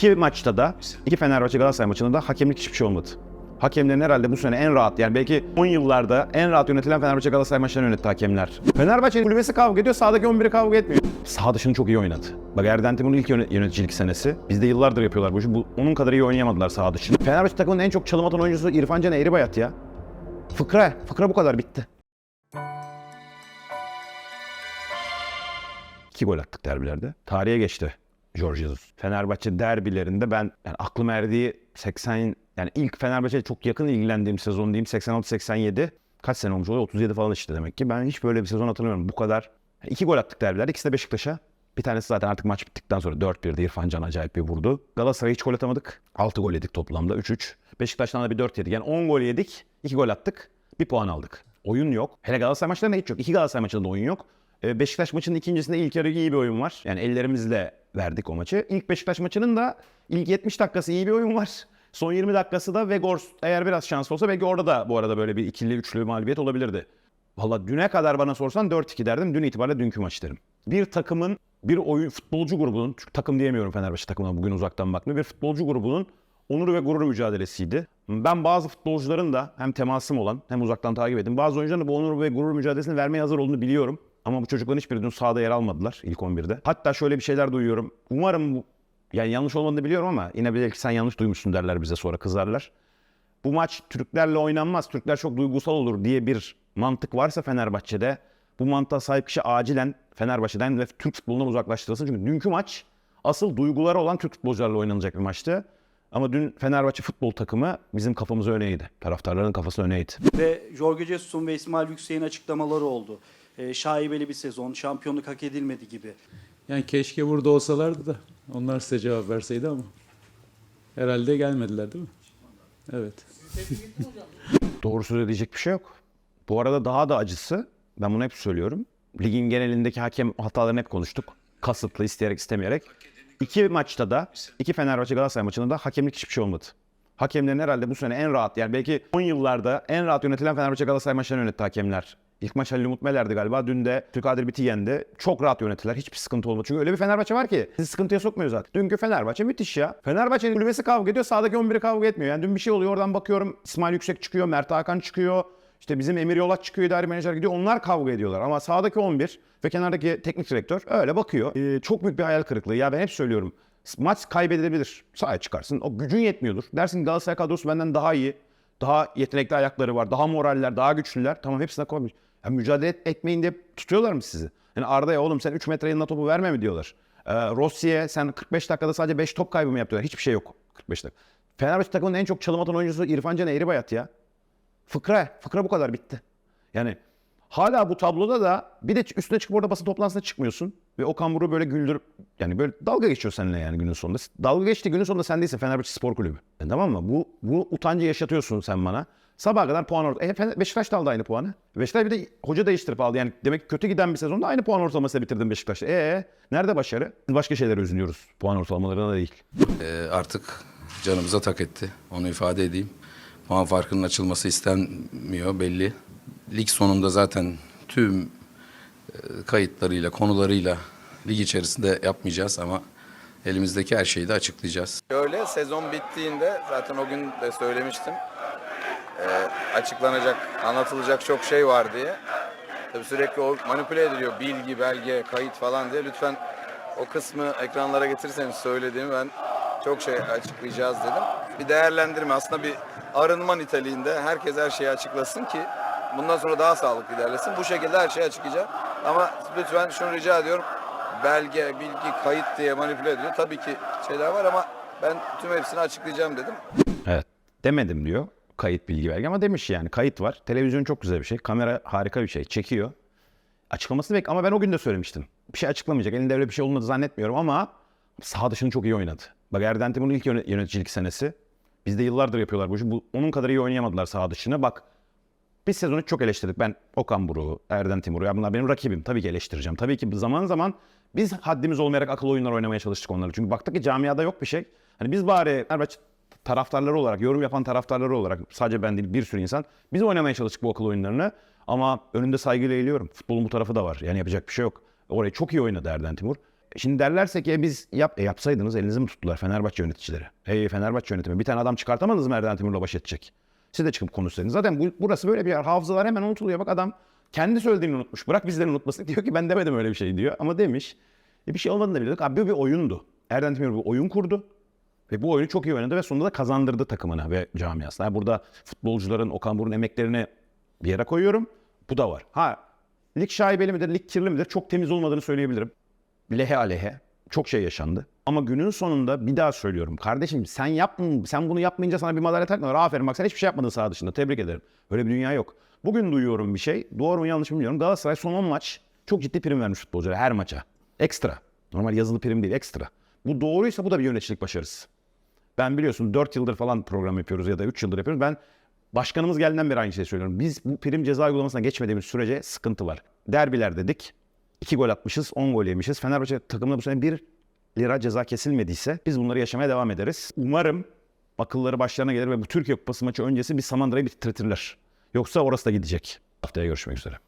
İki maçta da, iki Fenerbahçe Galatasaray maçında da hakemlik hiçbir şey olmadı. Hakemlerin herhalde bu sene en rahat yani belki 10 yıllarda en rahat yönetilen Fenerbahçe Galatasaray maçlarını yönetti hakemler. Fenerbahçe kulübesi kavga ediyor, sahadaki 11'i kavga etmiyor. Sağ dışını çok iyi oynadı. Bak Erden Timur'un ilk yöne- yöneticilik senesi. Bizde yıllardır yapıyorlar bu işi. Bu, onun kadar iyi oynayamadılar sağ dışını. Fenerbahçe takımının en çok çalım atan oyuncusu İrfan Can Eğribayat ya. Fıkra, fıkra bu kadar bitti. İki gol attık derbilerde. Tarihe geçti Jorge Jesus. Fenerbahçe derbilerinde ben yani aklım erdiği 80 yani ilk Fenerbahçe'ye çok yakın ilgilendiğim sezon diyeyim 86-87 kaç sene olmuş oluyor? 37 falan işte demek ki. Ben hiç böyle bir sezon hatırlamıyorum. Bu kadar. Yani iki gol attık derbilerde. İkisi de Beşiktaş'a. Bir tanesi zaten artık maç bittikten sonra 4-1'de İrfan Can acayip bir vurdu. Galatasaray'a hiç gol atamadık. 6 gol yedik toplamda 3-3. Beşiktaş'tan da bir 4 yedik. Yani 10 gol yedik. 2 gol attık. Bir puan aldık. Oyun yok. Hele Galatasaray maçlarında hiç yok. İki Galatasaray maçında oyun yok. Ee, Beşiktaş maçının ikincisinde ilk yarı iyi bir oyun var. Yani ellerimizle verdik o maçı. İlk Beşiktaş maçının da ilk 70 dakikası iyi bir oyun var. Son 20 dakikası da Vegors eğer biraz şans olsa belki orada da bu arada böyle bir ikili üçlü mağlubiyet olabilirdi. Valla düne kadar bana sorsan 4-2 derdim. Dün itibariyle dünkü maç derim. Bir takımın, bir oyun futbolcu grubunun, çünkü takım diyemiyorum Fenerbahçe takımına bugün uzaktan baktığımda, bir futbolcu grubunun onur ve gurur mücadelesiydi. Ben bazı futbolcuların da hem temasım olan hem uzaktan takip ettim. Bazı oyuncuların da bu onur ve gurur mücadelesini vermeye hazır olduğunu biliyorum. Ama bu çocukların hiçbiri dün sahada yer almadılar ilk 11'de. Hatta şöyle bir şeyler duyuyorum. Umarım yani yanlış olmadığını biliyorum ama yine belki sen yanlış duymuşsun derler bize sonra kızarlar. Bu maç Türklerle oynanmaz, Türkler çok duygusal olur diye bir mantık varsa Fenerbahçe'de bu mantığa sahip kişi acilen Fenerbahçe'den ve Türk futbolundan uzaklaştırılsın. Çünkü dünkü maç asıl duyguları olan Türk futbolcularla oynanacak bir maçtı. Ama dün Fenerbahçe futbol takımı bizim kafamız öneydi. Taraftarların kafası öneydi. Ve Jorge Jesus'un ve İsmail Yüksek'in açıklamaları oldu. Ee, şaibeli bir sezon, şampiyonluk hak edilmedi gibi. Yani keşke burada olsalardı da onlar size cevap verseydi ama herhalde gelmediler değil mi? Evet. Doğru söyleyecek bir şey yok. Bu arada daha da acısı, ben bunu hep söylüyorum. Ligin genelindeki hakem hatalarını hep konuştuk. Kasıtlı, isteyerek, istemeyerek. İki maçta da, iki Fenerbahçe Galatasaray maçında da hakemlik hiçbir şey olmadı. Hakemlerin herhalde bu sene en rahat, yani belki 10 yıllarda en rahat yönetilen Fenerbahçe Galatasaray maçlarını yönetti hakemler. İlk maç Halil Umut Meler'di galiba. Dün de Türkadir Biti yendi. Çok rahat yönettiler. Hiçbir sıkıntı olmadı. Çünkü öyle bir Fenerbahçe var ki sizi sıkıntıya sokmuyor zaten. Dünkü Fenerbahçe müthiş ya. Fenerbahçe'nin kulübesi kavga ediyor. Sağdaki 11'i kavga etmiyor. Yani dün bir şey oluyor. Oradan bakıyorum. İsmail Yüksek çıkıyor. Mert Hakan çıkıyor. İşte bizim Emir Yolaç çıkıyor. idari menajer gidiyor. Onlar kavga ediyorlar. Ama sağdaki 11 ve kenardaki teknik direktör öyle bakıyor. Ee, çok büyük bir hayal kırıklığı. Ya ben hep söylüyorum. Maç kaybedilebilir. Sahaya çıkarsın. O gücün yetmiyordur. Dersin Galatasaray kadrosu benden daha iyi. Daha yetenekli ayakları var. Daha moraller, daha güçlüler. Tamam hepsine koymuş. Ya mücadele et- etmeyin diye tutuyorlar mı sizi? Yani Arda'ya oğlum sen 3 metre yanına topu verme mi diyorlar. Ee, Rossi'ye sen 45 dakikada sadece 5 top kaybı mı yapıyorlar? Hiçbir şey yok 45 dakika. Fenerbahçe takımının en çok çalım atan oyuncusu İrfan Can Eğribayat ya. Fıkra, fıkra bu kadar bitti. Yani hala bu tabloda da bir de üstüne çıkıp orada basın toplantısına çıkmıyorsun. Ve Okan Buruk'u böyle güldürüp yani böyle dalga geçiyor seninle yani günün sonunda. Dalga geçti günün sonunda sen değilsin Fenerbahçe Spor Kulübü. E, tamam mı? Bu, bu utancı yaşatıyorsun sen bana. Sabaha kadar puan orta. E, Beşiktaş da aldı aynı puanı. Beşiktaş bir de hoca değiştirip aldı. Yani demek ki kötü giden bir sezonda aynı puan ortalamasıyla bitirdin Beşiktaş'ta. E nerede başarı? Başka şeylere üzülüyoruz. Puan ortalamalarına değil. Ee, artık canımıza tak etti. Onu ifade edeyim. Puan farkının açılması istenmiyor belli. Lig sonunda zaten tüm e, kayıtlarıyla, konularıyla lig içerisinde yapmayacağız ama elimizdeki her şeyi de açıklayacağız. Şöyle sezon bittiğinde zaten o gün de söylemiştim. Ee, açıklanacak, anlatılacak çok şey var diye. Tabii sürekli o manipüle ediliyor. Bilgi, belge, kayıt falan diye. Lütfen o kısmı ekranlara getirirseniz söylediğimi ben çok şey açıklayacağız dedim. Bir değerlendirme aslında bir arınma niteliğinde herkes her şeyi açıklasın ki bundan sonra daha sağlıklı ilerlesin. Bu şekilde her şeyi açıklayacağım. Ama lütfen şunu rica ediyorum. Belge, bilgi, kayıt diye manipüle ediliyor. Tabii ki şeyler var ama ben tüm hepsini açıklayacağım dedim. Evet. Demedim diyor. Kayıt bilgi belge ama demiş yani kayıt var. Televizyon çok güzel bir şey. Kamera harika bir şey. Çekiyor. Açıklamasını bek ama ben o gün de söylemiştim. Bir şey açıklamayacak. Elinde öyle bir şey olmadı zannetmiyorum ama sağ dışını çok iyi oynadı. Bak Erden Timur'un ilk yöne- yöneticilik senesi. Bizde yıllardır yapıyorlar bu işi. Bu, onun kadar iyi oynayamadılar sağ dışını. Bak biz sezonu çok eleştirdik. Ben Okan Buruk'u, Erden Timur'u. Ya bunlar benim rakibim. Tabii ki eleştireceğim. Tabii ki zaman zaman biz haddimiz olmayarak akıl oyunları oynamaya çalıştık onları. Çünkü baktık ki camiada yok bir şey. Hani biz bari Fenerbahçe taraftarları olarak, yorum yapan taraftarları olarak sadece ben değil bir sürü insan biz oynamaya çalıştık bu akıl oyunlarını. Ama önünde saygıyla eğiliyorum. Futbolun bu tarafı da var. Yani yapacak bir şey yok. Orayı çok iyi oynadı Erden Timur. Şimdi derlerse ki e, biz yap, e, yapsaydınız elinizi mi tuttular Fenerbahçe yöneticileri? Hey Fenerbahçe yönetimi bir tane adam çıkartamadınız mı Erden Timur'la baş edecek? Siz de çıkıp konuşsaydınız. Zaten bu, burası böyle bir yer. Hafızalar hemen unutuluyor. Bak adam kendi söylediğini unutmuş. Bırak bizleri unutmasın. Diyor ki ben demedim öyle bir şey diyor. Ama demiş. E, bir şey olmadığını da biliyorduk. Abi bir oyundu. Erden Timur bir oyun kurdu. Ve bu oyunu çok iyi oynadı ve sonunda da kazandırdı takımına ve camiasına. Yani burada futbolcuların, Okan Buruk'un emeklerini bir yere koyuyorum. Bu da var. Ha lig şaibeli midir, lig kirli midir? Çok temiz olmadığını söyleyebilirim. Lehe aleyhe. Çok şey yaşandı. Ama günün sonunda bir daha söylüyorum. Kardeşim sen yap, sen bunu yapmayınca sana bir madalya takmıyorlar. Aferin bak sen hiçbir şey yapmadın saha dışında. Tebrik ederim. Öyle bir dünya yok. Bugün duyuyorum bir şey. Doğru mu yanlış mı bilmiyorum. Galatasaray son 10 maç çok ciddi prim vermiş futbolculara her maça. Ekstra. Normal yazılı prim değil ekstra. Bu doğruysa bu da bir yöneticilik başarısı. Ben biliyorsun 4 yıldır falan program yapıyoruz ya da 3 yıldır yapıyoruz. Ben başkanımız geldiğinden beri aynı şeyi söylüyorum. Biz bu prim ceza uygulamasına geçmediğimiz sürece sıkıntı var. Derbiler dedik. 2 gol atmışız, 10 gol yemişiz. Fenerbahçe takımına bu sene 1 lira ceza kesilmediyse biz bunları yaşamaya devam ederiz. Umarım akılları başlarına gelir ve bu Türkiye Kupası maçı öncesi bir Samandıra'yı bitirtirler. Yoksa orası da gidecek. Haftaya görüşmek üzere.